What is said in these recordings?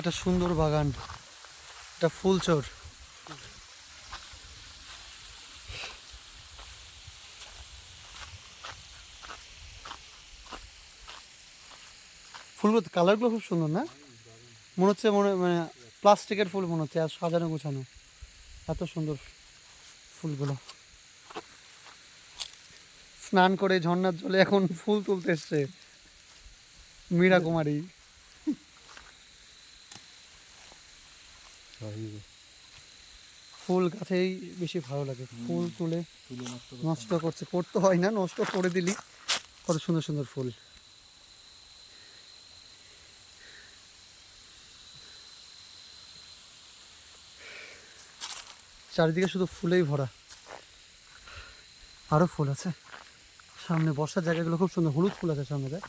একটা সুন্দর বাগান। এটা ফুলচর। ফুলগুলো, কালারগুলো খুব সুন্দর, না? মনে হচ্ছে মনে মানে প্লাস্টিকের ফুল মনে হচ্ছে, আর সাজানো গোছানো। এত সুন্দর ফুলগুলো। স্নান করে ঝর্ণার জলে এখন ফুল তুলতে এসছে। মীরা কুমারী ফুল গাছেই বেশি ভালো লাগে। ফুল তুলে নষ্ট করছে করতে হয় না নষ্ট করে দিলি। কত সুন্দর সুন্দর ফুল। চারিদিকে শুধু ফুলেই ভরা। আরও ফুল আছে। সামনে বসার জায়গাগুলো খুব সুন্দর। হলুদ ফুল আছে সামনে দেখ।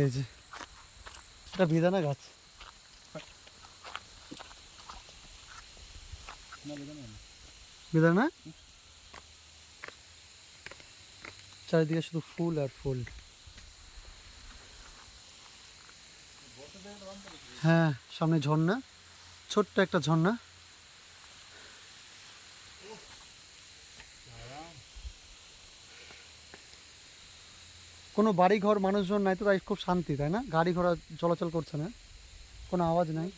এই যে। এটা বেদানা গাছ। বেদানা চারিদিকে শুধু ফুল আর ফুল। হ্যাঁ সামনে ঝর্ণা। ছোট্ট একটা ঝর্ণা। কোনো বাড়ি ঘর মানুষজন নাই তো তাই খুব শান্তি তাই না? গাড়ি ঘোড়া চলাচল করছে না। কোনো আওয়াজ নাই।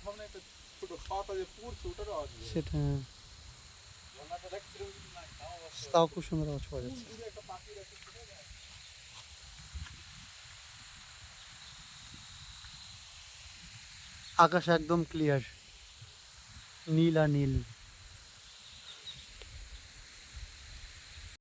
সেটা হ্যাঁ। তাও খুব সুন্দর আওয়াজ পাওয়া যাচ্ছে। আকাশ একদম ক্লিয়ার নীল আর নীল।